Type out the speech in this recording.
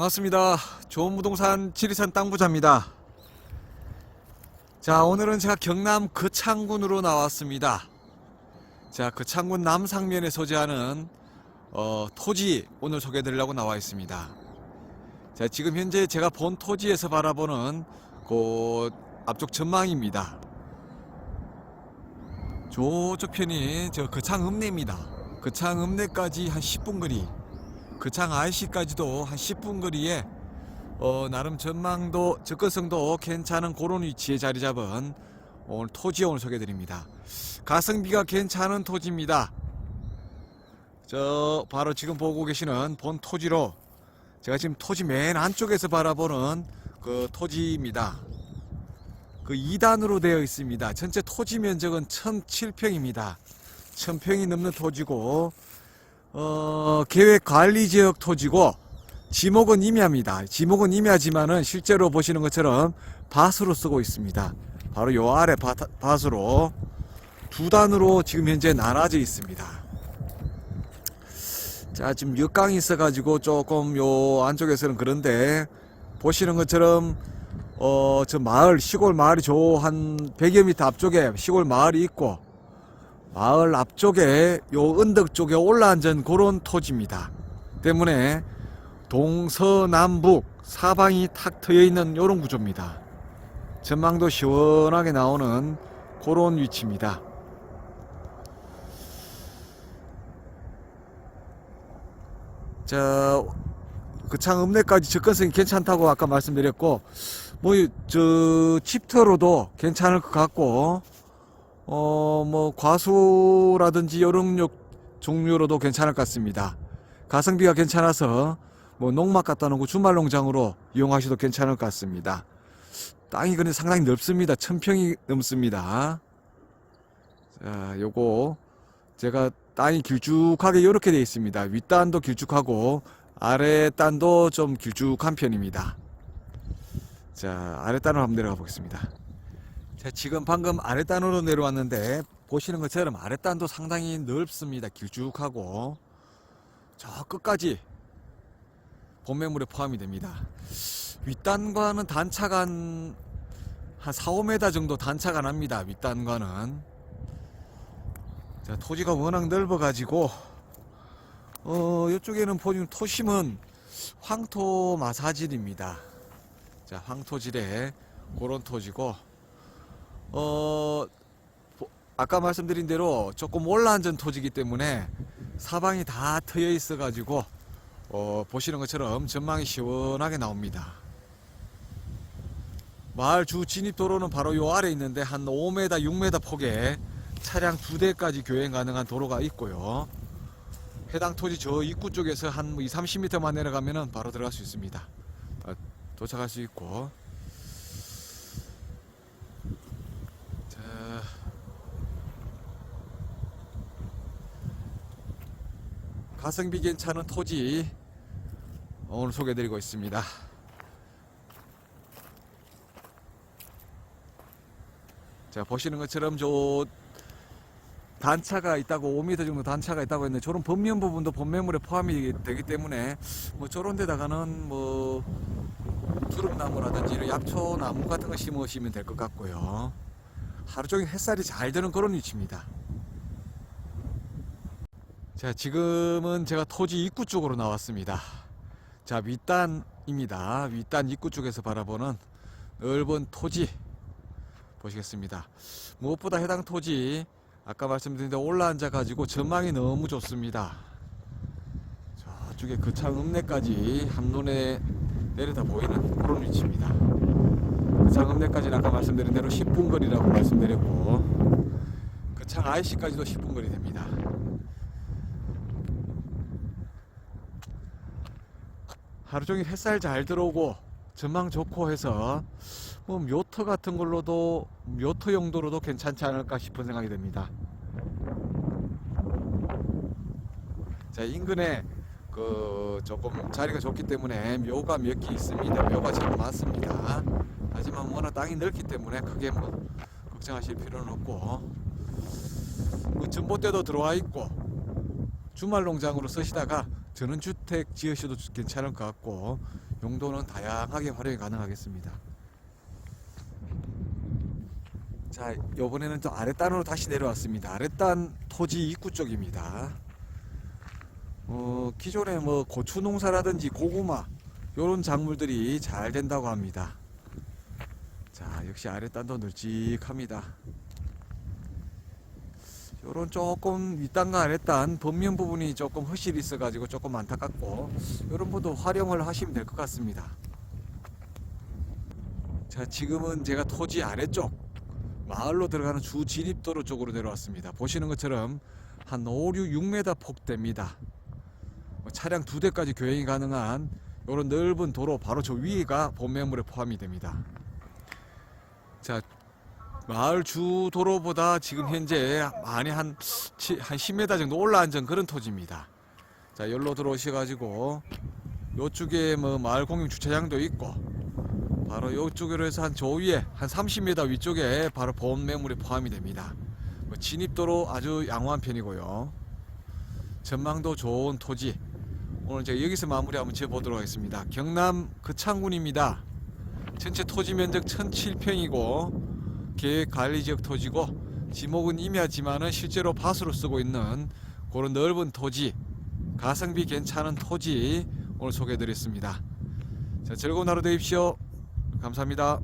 반갑습니다. 좋은 부동산 지리산 땅부자입니다. 자, 오늘은 제가 경남 거창군으로 나왔습니다. 자, 거창군 남상면에 소재하는 어, 토지 오늘 소개해 드리려고 나와 있습니다. 자, 지금 현재 제가 본 토지에서 바라보는 그 앞쪽 전망입니다. 저쪽 편이 저 거창 읍내입니다. 거창 읍내까지 한 10분 거리. 거창 IC까지도 한 10분 거리에 어, 나름 전망도 접근성도 괜찮은 그런 위치에 자리 잡은 오늘 토지 오늘 소개드립니다. 가성비가 괜찮은 토지입니다. 저 바로 지금 보고 계시는 본 토지로 제가 지금 토지 맨 안쪽에서 바라보는 그 토지입니다. 그 2단으로 되어 있습니다. 전체 토지 면적은 1007평입니다. 1000평이 넘는 토지고 어, 계획 관리 지역 토지고 지목은 임야입니다. 지목은 임야지만은 실제로 보시는 것처럼 밭으로 쓰고 있습니다. 바로 요 아래 밭, 밭으로 두 단으로 지금 현재 나눠져 있습니다. 자, 지금 역강이 있어가지고 조금 요 안쪽에서는 그런데 보시는 것처럼 어, 저 마을, 시골 마을이 저 한 100여 미터 앞쪽에 시골 마을이 있고 마을 앞쪽에 요 언덕 쪽에 올라앉은 그런 토지입니다. 때문에 동서남북 사방이 탁 트여 있는 요런 구조입니다. 전망도 시원하게 나오는 그런 위치입니다. 자, 그창 읍내까지 접근성이 괜찮다고 아까 말씀드렸고, 뭐, 저, 집터로도 괜찮을 것 같고, 어, 뭐, 과수라든지 여름육 종류로도 괜찮을 것 같습니다. 가성비가 괜찮아서, 뭐, 농막 갖다 놓고 주말 농장으로 이용하셔도 괜찮을 것 같습니다. 땅이 근데 상당히 넓습니다. 천평이 넘습니다. 자, 요거, 제가 땅이 길쭉하게 이렇게 되어 있습니다. 윗단도 길쭉하고, 아래 단도 좀 길쭉한 편입니다. 자, 아래 단으로 한번 내려가 보겠습니다. 자, 지금 방금 아래단으로 내려왔는데 보시는 것처럼 아래단도 상당히 넓습니다. 길쭉하고 저 끝까지 본매물에 포함이 됩니다. 윗단과는 단차가 한, 한 4, 5m 정도 단차가 납니다. 윗단과는 자, 토지가 워낙 넓어가지고 어, 이쪽에는 보시면 토심은 황토 마사질입니다. 자, 황토질에 그런 토지고, 어, 보- 아까 말씀드린 대로 조금 올라앉은 토지이기 때문에 사방이 다 트여 있어 가지고, 어, 보시는 것처럼 전망이 시원하게 나옵니다. 마을 주 진입 도로는 바로 요 아래 있는데 한 5m, 6m 폭에 차량 두 대까지 교행 가능한 도로가 있고요. 해당 토지 저 입구 쪽에서 한 2, 30m만 내려가면은 바로 들어갈 수 있습니다. 어, 도착할 수 있고. 가성비 괜찮은 토지 오늘 소개드리고 있습니다. 자, 보시는 것처럼 저 단차가 있다고 5m 정도 단차가 있다고 했는데 저런 범면 부분도 본매물에 포함이 되기 때문에 뭐 저런 데다가는 뭐 두릅나무라든지 이런 약초나무 같은 거 심으시면 될 것 같고요. 하루 종일 햇살이 잘 드는 그런 위치입니다. 자, 지금은 제가 토지 입구 쪽으로 나왔습니다. 자, 윗단입니다. 윗단 입구 쪽에서 바라보는 넓은 토지 보시겠습니다. 무엇보다 해당 토지 아까 말씀드린 대로 올라앉아 가지고 전망이 너무 좋습니다. 저쪽에 거창 읍내까지 한눈에 내려다 보이는 그런 위치입니다. 거창 읍내까지는 아까 말씀드린 대로 10분 거리라고 말씀드렸고 거창 IC까지도 10분 거리 됩니다. 하루 종일 햇살 잘 들어오고 전망 좋고 해서 뭐 묘터 같은 걸로도 묘터 용도로도 괜찮지 않을까 싶은 생각이 듭니다. 자 인근에 그 조금 자리가 좋기 때문에 묘가 몇 개 있습니다. 묘가 참 많습니다. 하지만 워낙 땅이 넓기 때문에 크게 뭐 걱정하실 필요는 없고 그 전봇대도 들어와 있고 주말 농장으로 쓰시다가 전원주 택 지으셔도 괜찮을 것 같고 용도는 다양하게 활용이 가능하겠습니다. 자, 이번에는 또 아랫단으로 다시 내려왔습니다. 아랫단 토지 입구 쪽입니다. 어, 기존에 뭐 고추 농사라든지 고구마 요런 작물들이 잘 된다고 합니다. 자, 역시 아랫단도 널찍합니다. 요런 조금 윗단과 아랫단 범면 부분이 조금 허실이 있어가지고 조금 안타깝고 요런 부분도 활용을 하시면 될 것 같습니다. 자, 지금은 제가 토지 아래쪽 마을로 들어가는 주 진입도로 쪽으로 내려왔습니다. 보시는 것처럼 한 5, 6, 6m 폭대입니다. 뭐 차량 두 대까지 교행이 가능한 이런 넓은 도로 바로 저 위가 본매물에 포함이 됩니다. 자, 마을 주 도로보다 지금 현재 많이 한, 치- 한 10m 정도 올라앉은 그런 토지입니다. 자, 여기로 들어오셔가지고 요쪽에 뭐 마을 공용 주차장도 있고 바로 요쪽으로 해서 한 저 위에 한 30m 위쪽에 바로 본 매물이 포함이 됩니다. 뭐 진입도로 아주 양호한 편이고요. 전망도 좋은 토지. 오늘 제가 여기서 마무리 한번 지어보도록 하겠습니다. 경남 거창군입니다. 전체 토지 면적 1007평이고 계획 관리 지역 토지고 지목은 임야지만은 실제로 밭으로 쓰고 있는 그런 넓은 토지 가성비 괜찮은 토지 오늘 소개해 드렸습니다. 자, 즐거운 하루 되십시오. 감사합니다.